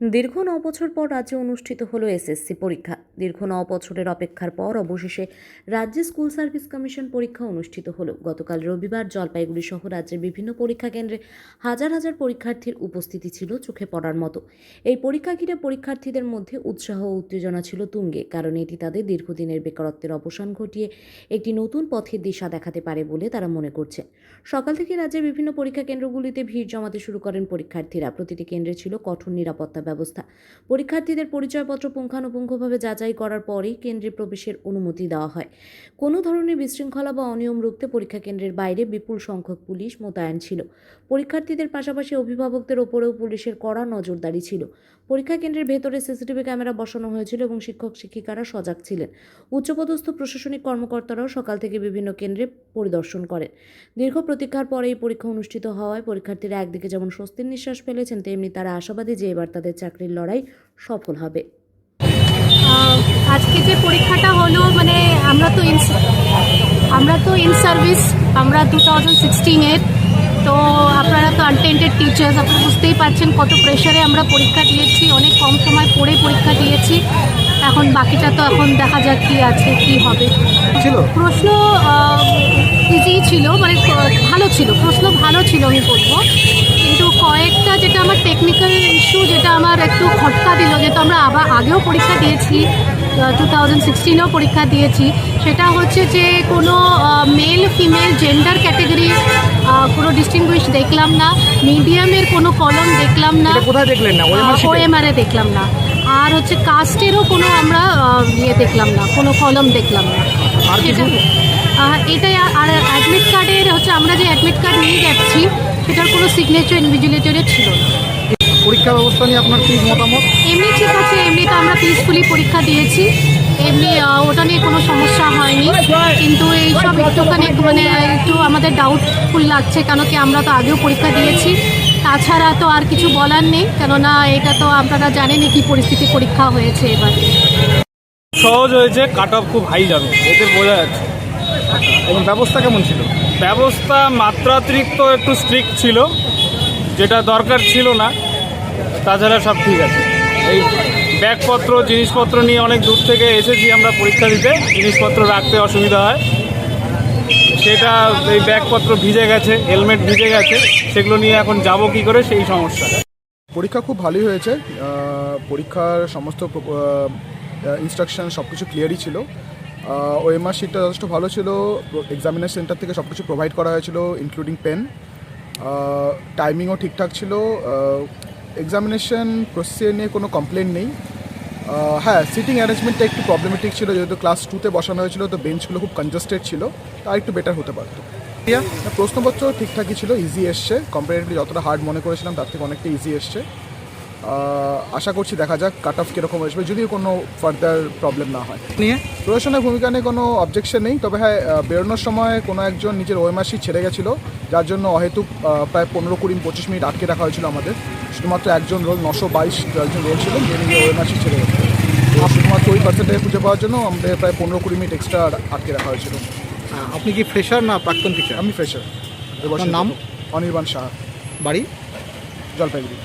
দীর্ঘ ন বছর পর রাজ্যে অনুষ্ঠিত হলো এসএসসি পরীক্ষা। দীর্ঘ ন বছরের অপেক্ষার পর অবশেষে রাজ্যে স্কুল সার্ভিস কমিশন পরীক্ষা অনুষ্ঠিত হলো। গতকাল রবিবার জলপাইগুড়ি সহ রাজ্যের বিভিন্ন পরীক্ষা কেন্দ্রে হাজার হাজার পরীক্ষার্থীর উপস্থিতি ছিল চোখে পড়ার মতো। এই পরীক্ষা ঘিরে পরীক্ষার্থীদের মধ্যে উৎসাহ ও উত্তেজনা ছিল তুঙ্গে, কারণ এটি তাদের দীর্ঘদিনের বেকারত্বের অবসান ঘটিয়ে একটি নতুন পথের দিশা দেখাতে পারে বলে তারা মনে করছে। সকাল থেকে রাজ্যের বিভিন্ন পরীক্ষা কেন্দ্রগুলিতে ভিড় জমাতে শুরু করেন পরীক্ষার্থীরা। প্রতিটি কেন্দ্রে ছিল কঠোর নিরাপত্তা ব্যবস্থা। পরীক্ষার্থীদের পরিচয়পত্র পুঙ্খানুপুঙ্খভাবে যাচাই করার পরেই কেন্দ্রে প্রবেশের অনুমতি দেওয়া হয়। কোনো ধরনের বিশৃঙ্খলা বা অনিয়ম রুখতে পরীক্ষা কেন্দ্রের বাইরে বিপুল সংখ্যক পুলিশ মোতায়েন ছিল। পরীক্ষার্থীদের পাশাপাশি অভিভাবকদের ওপরেও পুলিশের কড়া নজরদারি ছিল। পরীক্ষা কেন্দ্রের ভেতরে সিসিটিভি ক্যামেরা বসানো হয়েছিল এবং শিক্ষক শিক্ষিকারা সজাগ ছিলেন। উচ্চপদস্থ প্রশাসনিক কর্মকর্তারাও সকাল থেকে বিভিন্ন কেন্দ্রে পরিদর্শন করেন। দীর্ঘ প্রতীক্ষার পরে এই পরীক্ষা অনুষ্ঠিত হওয়ায় পরীক্ষার্থীরা একদিকে যেমন স্বস্তির নিঃশ্বাস ফেলেছেন, তেমনি তারা আশাবাদী যে এবার তাদের চাকরির লড়াই সফল হবে। আহ, আজকে যে পরীক্ষাটা হলো মানে আমরা তো ইন আমরা তো ইন সার্ভিস আমরা টু থাউজেন্ড সিক্সটিনের তো আপনারা তো আনটেন্টেড টিচার্স আপনারা বুঝতেই পারছেন কত প্রেশারে আমরা পরীক্ষা দিয়েছি অনেক কম সময় পড়ে পরীক্ষা দিয়েছি এখন বাকিটা তো এখন দেখা যাক কী আছে কী হবে। ছিল? প্রশ্ন ইজি ছিল মানে ভালো ছিল প্রশ্ন ভালো ছিল আমি বলব। কিন্তু কয়েকটা যেটা আমার টেকনিক্যাল ইস্যু যেটা আমার একটু খটকা দিল যেহেতু আমরা আবার আগেও পরীক্ষা দিয়েছি টু থাউজেন্ড সিক্সটিনেও পরীক্ষা দিয়েছি সেটা হচ্ছে যে কোনো মেল ফিমেল জেন্ডার ক্যাটেগরি কোনো ডিস্টিংগুইশ দেখলাম না মিডিয়ামের কোনো কলম দেখলাম না কোথায় দেখলেন না? ওএমআরে দেখলাম না। আর হচ্ছে কাস্টেরও কোনো আমরা ইয়ে দেখলাম না কোনো কলম দেখলাম না। আর সেটা এটাই আর- অ্যাডমিট কার্ডের হচ্ছে আমরা যে অ্যাডমিট কার্ড নিয়ে যাচ্ছি সেটার কোনো সিগনেচার ইনভিজিলেটরে ছিল না। পরীক্ষা ব্যবস্থা নিয়ে আপনার কি মতামত? এমনি ঠিক আছে এমনি তো আমরা পিসফুলি পরীক্ষা দিয়েছি। এমনি ওটা নিয়ে কোনো সমস্যা হয়নি। কিন্তু এইসব একটুখানি মানে একটু আমাদের ডাউটফুল লাগছে কেন কি আমরা তো আগেও পরীক্ষা দিয়েছি। তাছাড়া তো আর কিছু বলার নেই, কেননা এটা তো আপনারা জানেনই কি পরিস্থিতি পরীক্ষা হয়েছে এবার। সহজ হয়েছে কাট অফ খুব হাই যাবে, এতে বোঝা যাচ্ছে। এবং ব্যবস্থা কেমন ছিল? ব্যবস্থা মাত্রাতিরিক্ত একটু স্ট্রিক্ট ছিল, যেটা দরকার ছিল না, তাছাড়া সব ঠিক আছে। এই ব্যাগপত্র, জিনিসপত্র নিয়ে অনেক দূর থেকে এসেছি আমরা পরীক্ষা দিতে, জিনিসপত্র রাখতে অসুবিধা হয়। সেটা এই ব্যাগপত্র ভিজে গেছে হেলমেট ভিজে গেছে, সেগুলো নিয়ে এখন যাব কি করে সেই সমস্যা। পরীক্ষা খুব ভালোই হয়েছে পরীক্ষার সমস্ত ইনস্ট্রাকশন সব কিছু ক্লিয়ারই ছিল। ও ওএমআর শিটটা যথেষ্ট ভালো ছিল এক্সামিনার সেন্টার থেকে সব কিছু প্রোভাইড করা হয়েছিল ইনক্লুডিং পেন টাইমিংও ঠিকঠাক ছিল এক্সামিনেশন প্রসেসে নিয়ে কোনো কমপ্লেন নেই। হ্যাঁ সিটিং অ্যারেঞ্জমেন্টটা একটু প্রবলেমেটিক ছিল, যেহেতু ক্লাস টুতে বসানো হয়েছিল, তো বেঞ্চগুলো খুব কনজাস্টেড ছিল, তা একটু বেটার হতে পারতো। প্রশ্নপত্র ঠিকঠাকই ছিল ইজি এসছে। কম্পারেটিভলি যতটা হার্ড মনে করেছিলাম, তার থেকে অনেকটা ইজি এসছে। আশা করছি দেখা যাক কাট অফ কীরকম আসবে যদিও কোনো ফার্দার প্রবলেম না হয়। নিয়ে? প্রশাসনের ভূমিকা নিয়ে কোনো অবজেকশন নেই তবে হ্যাঁ বেরোনোর সময় কোনো একজন নিজের ওএমআরসি ছেড়ে গেছিল যার জন্য অহেতুক প্রায় পনেরো কুড়ি পঁচিশ মিনিট আটকে রাখা হয়েছিল আমাদের। শুধুমাত্র একজন রোল নশো বাইশ একজন রোল ছিল যে নিজের ওএমআরসি ছেড়ে গেছিল তো শুধুমাত্র ওই পার্সেন্টটাকে খুঁজে পাওয়ার জন্য আমাদের প্রায় পনেরো কুড়ি মিনিট এক্সট্রা আটকে রাখা হয়েছিল। আপনি কি ফ্রেশার না প্রাক্তন টিচার আমি ফ্রেশার নাম? অনির্বাণ শাহ বাড়ি? জলপাইগুড়ি।